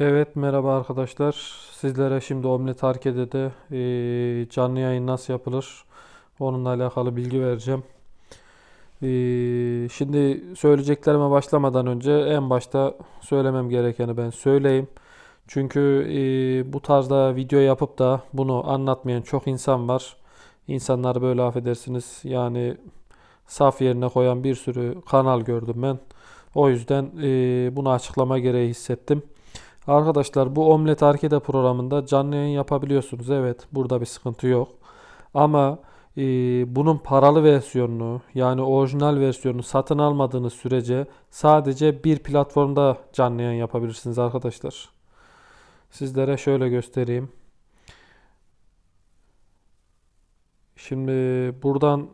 Evet merhaba arkadaşlar. Sizlere şimdi Omlet Arcade'de eee, canlı yayın nasıl yapılır onunla alakalı bilgi vereceğim. Eee, şimdi söyleyeceklerime başlamadan önce en başta söylemem gerekeni ben söyleyeyim. Çünkü eee, bu tarzda video yapıp da bunu anlatmayan çok insan var. İnsanları böyle affedersiniz yani saf yerine koyan bir sürü kanal gördüm ben. O yüzden eee, bunu açıklama gereği hissettim. Arkadaşlar bu Omlet Arkada programında canlı yayın yapabiliyorsunuz. Evet, burada bir sıkıntı yok. Ama e, bunun paralı versiyonunu yani orijinal versiyonunu satın almadığınız sürece sadece bir platformda canlı yayın yapabilirsiniz arkadaşlar. Sizlere şöyle göstereyim. Şimdi buradan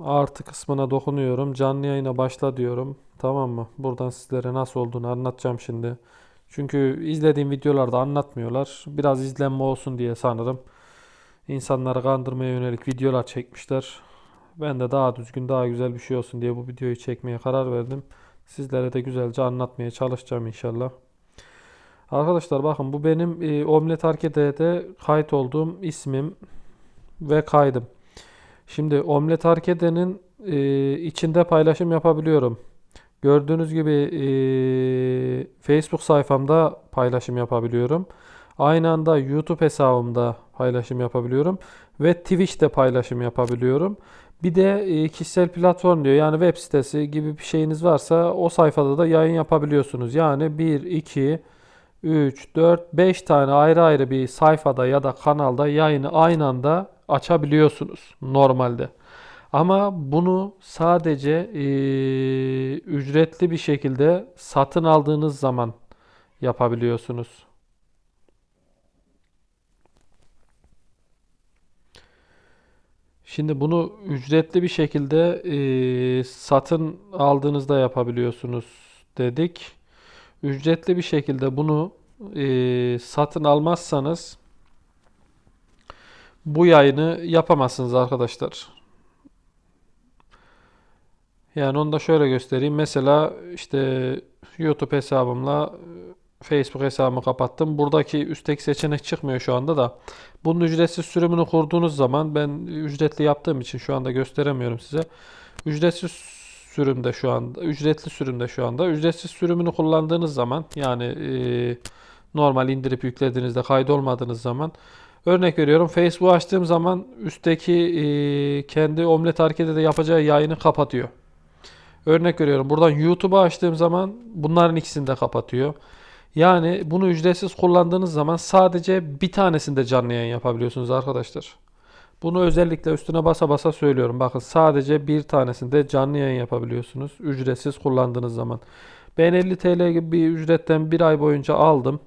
artı kısmına dokunuyorum. Canlı yayına başla diyorum. Tamam mı? Buradan sizlere nasıl olduğunu anlatacağım şimdi. Çünkü izlediğim videolarda anlatmıyorlar. Biraz izlenme olsun diye sanırım. İnsanları kandırmaya yönelik videolar çekmişler. Ben de daha düzgün, daha güzel bir şey olsun diye bu videoyu çekmeye karar verdim. Sizlere de güzelce anlatmaya çalışacağım inşallah. Arkadaşlar bakın bu benim e, Omlet Arcade'de kayıt olduğum ismim ve kaydım. Şimdi Omlet Arcade'nin e, içinde paylaşım yapabiliyorum. Gördüğünüz gibi eee, Facebook sayfamda paylaşım yapabiliyorum. Aynı anda YouTube hesabımda paylaşım yapabiliyorum ve Twitch'te paylaşım yapabiliyorum. Bir de eee, kişisel platform diyor. Yani web sitesi gibi bir şeyiniz varsa o sayfada da yayın yapabiliyorsunuz. Yani 1, 2, 3, 4, 5 tane ayrı ayrı bir sayfada ya da kanalda yayını aynı anda açabiliyorsunuz normalde. Ama bunu sadece eee, ücretli bir şekilde satın aldığınız zaman yapabiliyorsunuz. Şimdi bunu ücretli bir şekilde eee, satın aldığınızda yapabiliyorsunuz dedik. Ücretli bir şekilde bunu eee, satın almazsanız bu yayını yapamazsınız arkadaşlar. Yani onu da şöyle göstereyim. Mesela işte YouTube hesabımla e, Facebook hesabımı kapattım. Buradaki üstteki seçenek çıkmıyor şu anda da. Bunun ücretsiz sürümünü kurduğunuz zaman ben ücretli yaptığım için şu anda gösteremiyorum size. Ücretsiz sürümde şu anda, ücretli sürümde şu anda. Ücretsiz sürümünü kullandığınız zaman yani e, normal indirip yüklediğinizde kaydolmadığınız zaman örnek veriyorum Facebook açtığım zaman üstteki e, kendi Omlet Arcade'de yapacağı yayını kapatıyor. Örnek veriyorum. Buradan YouTube'u açtığım zaman bunların ikisini de kapatıyor. Yani bunu ücretsiz kullandığınız zaman sadece bir tanesinde canlı yayın yapabiliyorsunuz arkadaşlar. Bunu özellikle üstüne basa basa söylüyorum. Bakın sadece bir tanesinde canlı yayın yapabiliyorsunuz. Ücretsiz kullandığınız zaman. Ben 50 TL gibi bir ücretten bir ay boyunca aldım.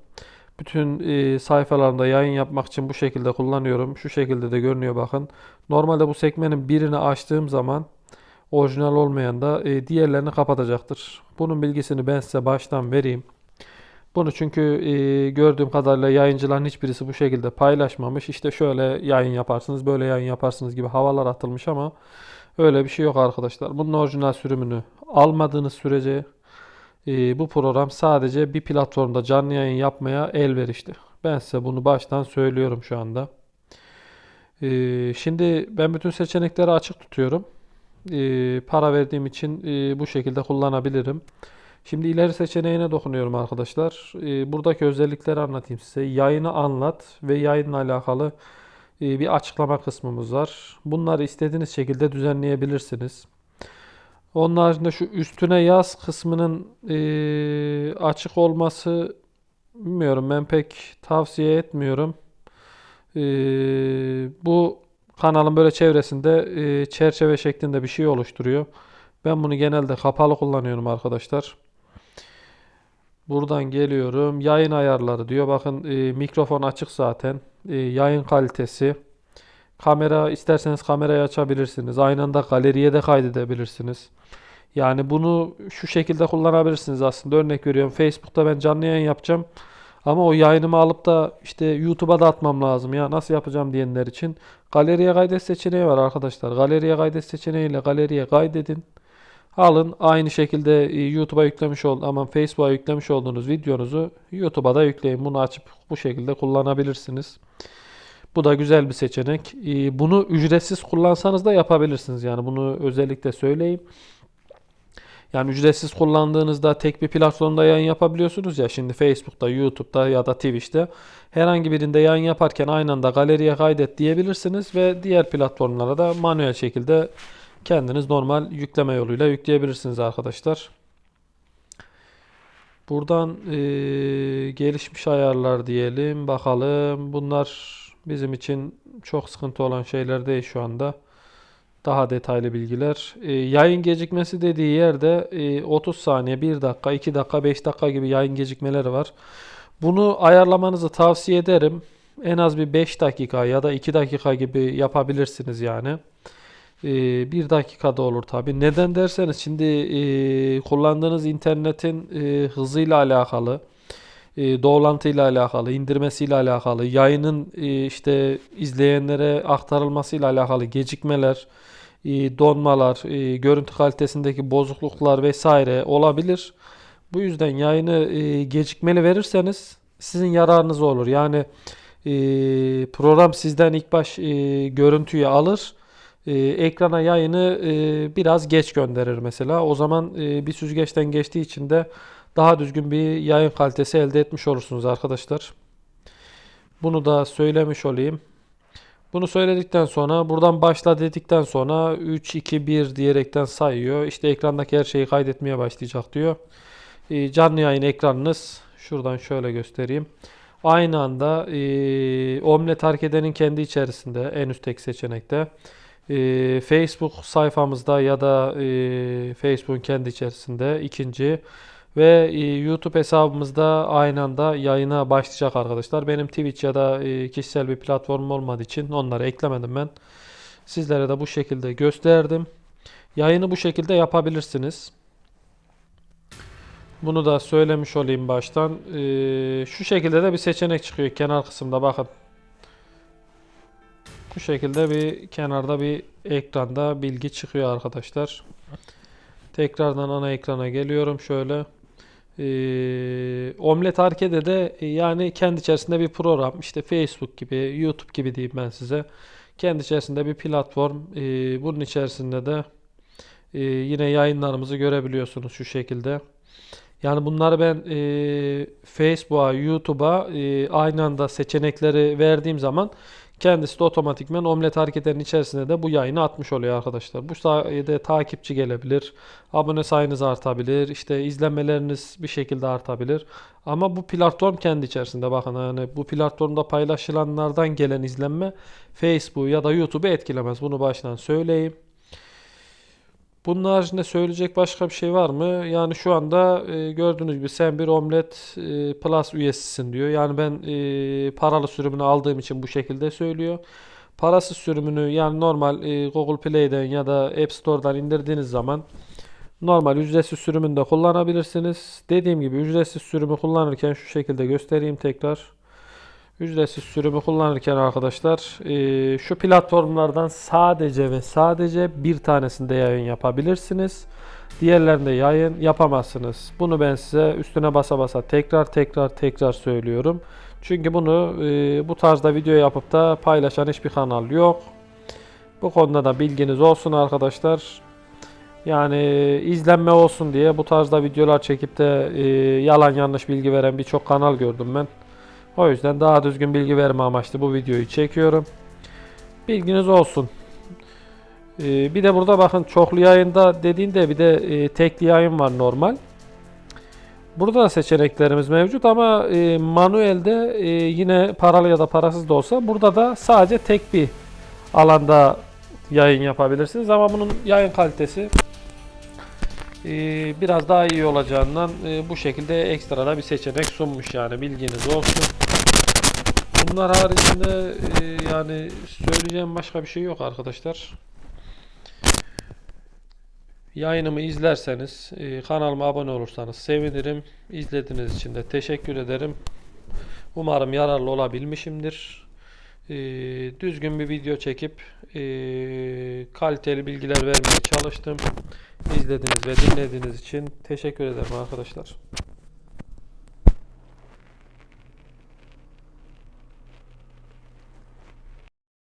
Bütün e, sayfalarında yayın yapmak için bu şekilde kullanıyorum. Şu şekilde de görünüyor bakın. Normalde bu sekmenin birini açtığım zaman Orijinal olmayan da e, diğerlerini kapatacaktır. Bunun bilgisini ben size baştan vereyim. Bunu çünkü e, gördüğüm kadarıyla yayıncıların hiçbirisi bu şekilde paylaşmamış. İşte şöyle yayın yaparsınız, böyle yayın yaparsınız gibi havalar atılmış ama öyle bir şey yok arkadaşlar. Bunun orijinal sürümünü almadığınız sürece e, bu program sadece bir platformda canlı yayın yapmaya elverişli. Ben size bunu baştan söylüyorum şu anda. E, şimdi ben bütün seçenekleri açık tutuyorum e, para verdiğim için e, bu şekilde kullanabilirim. Şimdi ileri seçeneğine dokunuyorum arkadaşlar. E, buradaki özellikleri anlatayım size. Yayını anlat ve yayınla alakalı bir açıklama kısmımız var. Bunları istediğiniz şekilde düzenleyebilirsiniz. Onun haricinde şu üstüne yaz kısmının açık olması bilmiyorum ben pek tavsiye etmiyorum. Bu kanalın böyle çevresinde e, çerçeve şeklinde bir şey oluşturuyor. Ben bunu genelde kapalı kullanıyorum arkadaşlar. Buradan geliyorum. Yayın ayarları diyor. Bakın e, mikrofon açık zaten. E, yayın kalitesi. Kamera isterseniz kamerayı açabilirsiniz. Aynı anda galeriye de kaydedebilirsiniz. Yani bunu şu şekilde kullanabilirsiniz aslında. Örnek veriyorum. Facebook'ta ben canlı yayın yapacağım. Ama o yayınımı alıp da işte YouTube'a da atmam lazım ya nasıl yapacağım diyenler için galeriye kaydet seçeneği var arkadaşlar. Galeriye kaydet seçeneğiyle galeriye kaydedin. Alın aynı şekilde e, YouTube'a yüklemiş ol aman Facebook'a yüklemiş olduğunuz videonuzu YouTube'a da yükleyin. Bunu açıp bu şekilde kullanabilirsiniz. Bu da güzel bir seçenek. E, Bunu ücretsiz kullansanız da yapabilirsiniz. Yani bunu özellikle söyleyeyim. Yani ücretsiz kullandığınızda tek bir platformda yayın yapabiliyorsunuz ya. Şimdi Facebook'ta, YouTube'da ya da Twitch'te herhangi birinde yayın yaparken aynı anda galeriye kaydet diyebilirsiniz ve diğer platformlara da manuel şekilde kendiniz normal yükleme yoluyla yükleyebilirsiniz arkadaşlar. Buradan eee, gelişmiş ayarlar diyelim. Bakalım. Bunlar bizim için çok sıkıntı olan şeyler değil şu anda. Daha detaylı bilgiler. Eee, yayın gecikmesi dediği yerde eee, 30 saniye, 1 dakika, 2 dakika, 5 dakika gibi yayın gecikmeleri var. Bunu ayarlamanızı tavsiye ederim. En az bir 5 dakika ya da 2 dakika gibi yapabilirsiniz yani. Ee, bir dakikada olur tabii. Neden derseniz şimdi e, kullandığınız internetin e, hızıyla alakalı, e, doğrulantıyla alakalı, indirmesiyle alakalı, yayının e, işte izleyenlere aktarılmasıyla alakalı gecikmeler, e, donmalar, e, görüntü kalitesindeki bozukluklar vesaire olabilir. Bu yüzden yayını e, gecikmeli verirseniz sizin yararınıza olur. Yani e, program sizden ilk baş e, görüntüyü alır e, ekrana yayını e, biraz geç gönderir mesela. O zaman e, bir süzgeçten geçtiği için de daha düzgün bir yayın kalitesi elde etmiş olursunuz arkadaşlar. Bunu da söylemiş olayım. Bunu söyledikten sonra buradan başla dedikten sonra 3, 2, 1 diyerekten sayıyor. İşte ekrandaki her şeyi kaydetmeye başlayacak diyor. E, canlı yayın ekranınız şuradan şöyle göstereyim. Aynı anda e, omlet hareket edenin kendi içerisinde en üstteki seçenekte. Ee, Facebook sayfamızda ya da e, Facebook'un kendi içerisinde ikinci ve e, YouTube hesabımızda aynı anda yayına başlayacak arkadaşlar. Benim Twitch ya da e, kişisel bir platformum olmadığı için onları eklemedim ben. Sizlere de bu şekilde gösterdim. Yayını bu şekilde yapabilirsiniz. Bunu da söylemiş olayım baştan. Ee, şu şekilde de bir seçenek çıkıyor kenar kısımda bakın. Bu şekilde bir kenarda bir ekranda bilgi çıkıyor arkadaşlar. Tekrardan ana ekrana geliyorum şöyle. Ee, Omlet Arcade'de de e, yani kendi içerisinde bir program işte Facebook gibi YouTube gibi diyeyim ben size. Kendi içerisinde bir platform. Ee, bunun içerisinde de e, yine yayınlarımızı görebiliyorsunuz şu şekilde. Yani bunları ben e, Facebook'a, YouTube'a e, aynı anda seçenekleri verdiğim zaman kendisi de otomatikmen omlet hareketlerinin içerisinde de bu yayını atmış oluyor arkadaşlar. Bu sayede takipçi gelebilir, abone sayınız artabilir, işte izlenmeleriniz bir şekilde artabilir. Ama bu platform kendi içerisinde bakın yani bu platformda paylaşılanlardan gelen izlenme Facebook ya da YouTube'u etkilemez. Bunu baştan söyleyeyim. Bunun haricinde söyleyecek başka bir şey var mı? Yani şu anda e, gördüğünüz gibi sen bir Omlet e, Plus üyesisin diyor. Yani ben e, paralı sürümünü aldığım için bu şekilde söylüyor. Parasız sürümünü yani normal e, Google Play'den ya da App Store'dan indirdiğiniz zaman normal ücretsiz sürümünü de kullanabilirsiniz. Dediğim gibi ücretsiz sürümü kullanırken şu şekilde göstereyim tekrar. Ücretsiz sürümü kullanırken arkadaşlar e, şu platformlardan sadece ve sadece bir tanesinde yayın yapabilirsiniz. Diğerlerinde yayın yapamazsınız. Bunu ben size üstüne basa basa tekrar tekrar tekrar söylüyorum. Çünkü bunu e, bu tarzda video yapıp da paylaşan hiçbir kanal yok. Bu konuda da bilginiz olsun arkadaşlar. Yani izlenme olsun diye bu tarzda videolar çekip de e, yalan yanlış bilgi veren birçok kanal gördüm ben. O yüzden daha düzgün bilgi verme amaçlı bu videoyu çekiyorum. Bilginiz olsun. Ee, bir de burada bakın çoklu yayında dediğinde bir de e, tekli yayın var normal. Burada da seçeneklerimiz mevcut ama e, manuelde e, yine paralı ya da parasız da olsa burada da sadece tek bir alanda yayın yapabilirsiniz ama bunun yayın kalitesi biraz daha iyi olacağından bu şekilde ekstra da bir seçenek sunmuş yani bilginiz olsun. Bunlar haricinde e, yani söyleyeceğim başka bir şey yok arkadaşlar. Yayınımı izlerseniz, e, kanalıma abone olursanız sevinirim. İzlediğiniz için de teşekkür ederim. Umarım yararlı olabilmişimdir. e, düzgün bir video çekip e, kaliteli bilgiler vermeye çalıştım. İzlediğiniz ve dinlediğiniz için teşekkür ederim arkadaşlar.